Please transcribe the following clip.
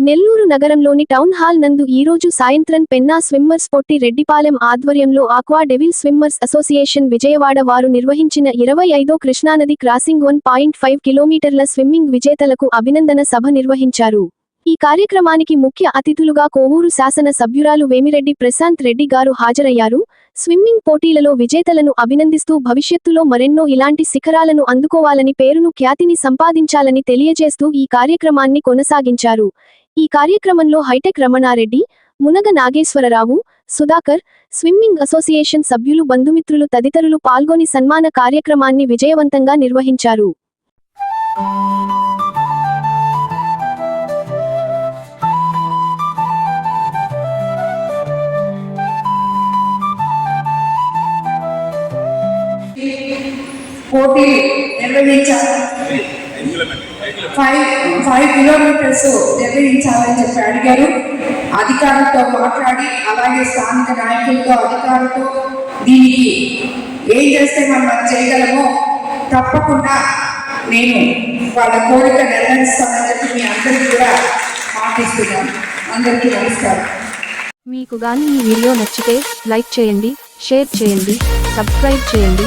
నెల్లూరు నగరంలోని town hall నందు ఈరోజు సాయంత్రం పెన్నా స్విమ్మర్స్ పొట్టి రెడ్డిపాలెం ఆధ్వర్యంలో aqua devil swimmers association Vijayawada వారు నిర్వహించిన ఇరవై ఐదో కృష్ణానది క్రాసింగ్ వన్ పాయింట్ ఫైవ్ కిలోమీటర్ల స్విమ్మింగ్ విజేతలకు అభినందన సభ నిర్వహించారు. ఈ కార్యక్రమానికి ముఖ్య అతిథులుగా కోవూరు శాసన సభ్యురాలు వేమిరెడ్డి ప్రశాంత్ రెడ్డి గారు హాజరయ్యారు. స్విమ్మింగ్ పోటీలలో విజేతలను అభినందిస్తూ భవిష్యత్తులో మరెన్నో ఇలాంటి శిఖరాలను అందుకోవాలని పేరును ఖ్యాతిని సంపాదించాలని తెలియజేస్తూ ఈ కార్యక్రమాన్ని కొనసాగించారు. ఈ కార్యక్రమంలో హైటెక్ రమణారెడ్డి మునగ నాగేశ్వరరావు సుధాకర్ స్విమ్మింగ్ అసోసియేషన్ సభ్యులు బంధుమిత్రులు తదితరులు పాల్గొని సన్మాన కార్యక్రమాన్ని విజయవంతంగా నిర్వహించారు. పోటీ నిర్వహించాలి ఫైవ్ ఫైవ్ కిలోమీటర్స్ నిర్వహించాలని చెప్పి అడిగారు. అధికారులతో మాట్లాడి అలాగే స్థానిక నాయకులతో అధికారులతో దీనికి ఏం చేస్తే మనం అది చేయగలమో తప్పకుండా నేను వాళ్ళ కోరిక నెరవేరుస్తానని చెప్పి మీ అందరికీ కూడా మాటిస్తున్నాను. అందరికీ నమస్కారం. మీకు గాని ఈ వీడియో నచ్చితే లైక్ చేయండి షేర్ చేయండి సబ్స్క్రైబ్ చేయండి.